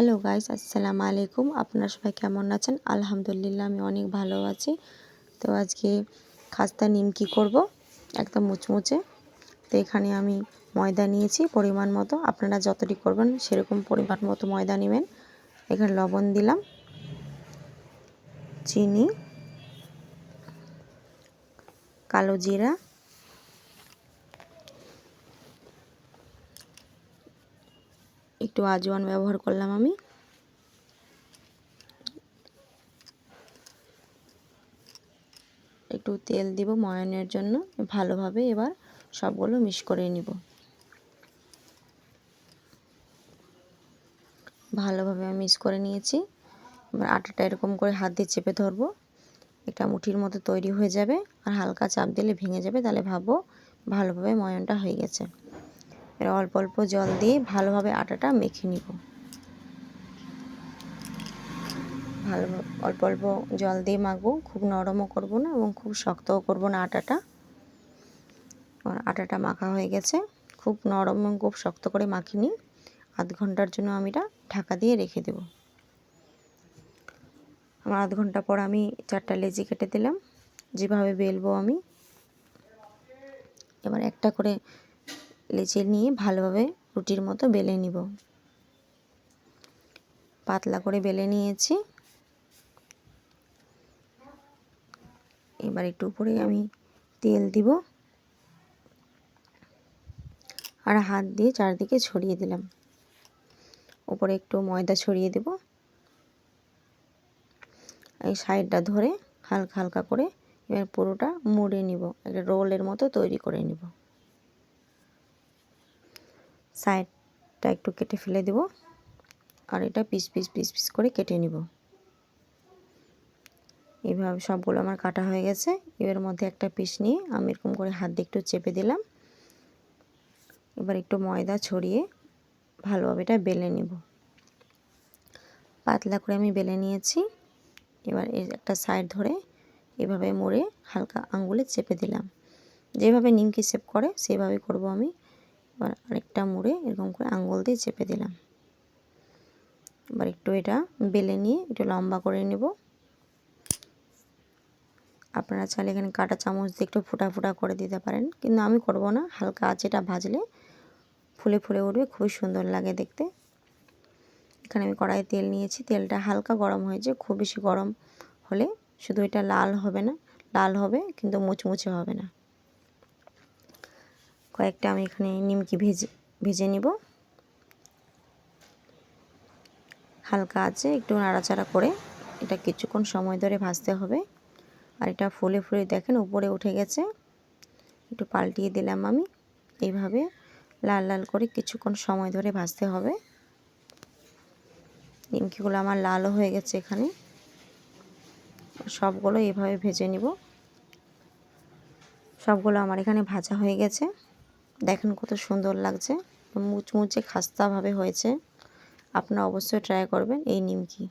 Hello guys আসসালামু আলাইকুম আপনারা সবাই কেমন আছেন আলহামদুলিল্লাহ আমি অনেক ভালো আছি তো আজকে খাস্তা নিম নিমকি করব একদম মুচমুচে তো এখানে আমি ময়দা নিয়েছি পরিমাণ মতো আপনারা যতটি করবেন সেরকম পরিমাণ মতো ময়দা নেবেন এখানে লবণ দিলাম চিনি কালো জিরা একটু আজওয়ান ব্যবহার করলাম আমি। একটু তেল দিব ময়ানের জন্য, ভালোভাবে এবার সবগুলো মিশ করে নিব। ভালোভাবে আমি মিক্স করে নিয়েছি। এবার আটাটা এরকম করে হাত দিয়ে চেপে ধরবো। একটা মুঠির মতো তৈরি হয়ে যাবে। আর হালকা চাপ দিলে ভেঙে যাবে, তাহলে ভাবো ভালোভাবে ময়নটা হয়ে গেছে। এর অল্প অল্প জল দিয়ে ভালোভাবে আটাটা মেখে নিব। ভালো, অল্প অল্প জল দিয়ে মাখবো, খুব নরমও করব না এবং খুব শক্তও করব না আটাটা। আটাটা মাখা হয়ে গেছে, খুব নরম এবং খুব শক্ত করে মাখিনি। আধ ঘণ্টার জন্য আমি এটা ঢাকা দিয়ে রেখে দেব। আমার আধ ঘণ্টা পর আমি চারটা লেজি কেটে দিলাম, যেভাবে বেলবো আমি। এবার একটা করে লেচে নিয়ে ভালোভাবে রুটির মতো বেলে নিব। পাতলা করে বেলে নিয়েছি। এবার একটু উপরে আমি তেল দিব। আর হাত দিয়ে চারদিকে ছড়িয়ে দিলাম। উপরে একটু ময়দা ছড়িয়ে দেব। এই সাইডটা ধরে হালকা হালকা করে এবার পুরোটা মুড়ে নিব। একটা রোলের মতো তৈরি করে নিব। সাইডটা একটু কেটে ফেলে দেব আর এটা পিস পিস পিস পিস করে কেটে নিব। এভাবে সবগুলো আমার কাটা হয়ে গেছে। এবার মধ্যে একটা পিস নিয়ে আমি এরকম করে হাত দিয়ে একটু চেপে দিলাম। এবার একটু ময়দা ছড়িয়ে ভালোভাবে এটা বেলে নেব। পাতলা করে আমি বেলে নিয়েছি। এবার এর একটা সাইড ধরে এভাবে মুড়ে হালকা আঙ্গুলে চেপে দিলাম। যেভাবে নিমকি সেপ করে, সেভাবে করব আমি। এবার আরেকটা মুড়ে এরকম করে আঙ্গুল দিয়ে চেপে দিলাম। এবার একটু এটা বেলে নিয়ে একটু লম্বা করে নেব। আপনারা চাইলে এখানে কাটা চামচ দিয়ে একটু ফোটা ফোটা করে দিতে পারেন। কিন্তু আমি করব না, হালকা আছে এটা ভাজলে ফুলে ফুলে উঠবে, খুবই সুন্দর লাগে দেখতে। এখানে আমি কড়াই তেল নিয়েছি, তেলটা হালকা গরম হয়েছে, খুব বেশি গরম হলে শুধু এটা লাল হবে না, লাল হবে কিন্তু মুচমুচে হবে না। কয়েকটা আমি এখানে নিমকি ভেজে ভেজে নিব। হালকা আছে, একটু নাড়াচাড়া করে। এটা কিছুক্ষণ সময় ধরে ভাজতে হবে। আর এটা ফুলে ফুলে দেখেন উপরে উঠে গেছে। একটু পাল্টিয়ে দিলাম আমি। এইভাবে লাল লাল করে কিছুক্ষণ সময় ধরে ভাজতে হবে। নিমকিগুলো আমার লালও হয়ে গেছে এখানে। সবগুলো এভাবে ভেজে নিব। সবগুলো আমার এখানে ভাজা হয়ে গেছে। দেখেন কত সুন্দর লাগছে। মুচমুচে খাস্তাভাবে হয়েছে। আপনারা অবশ্যই ট্রাই করবেন এই নিমকি।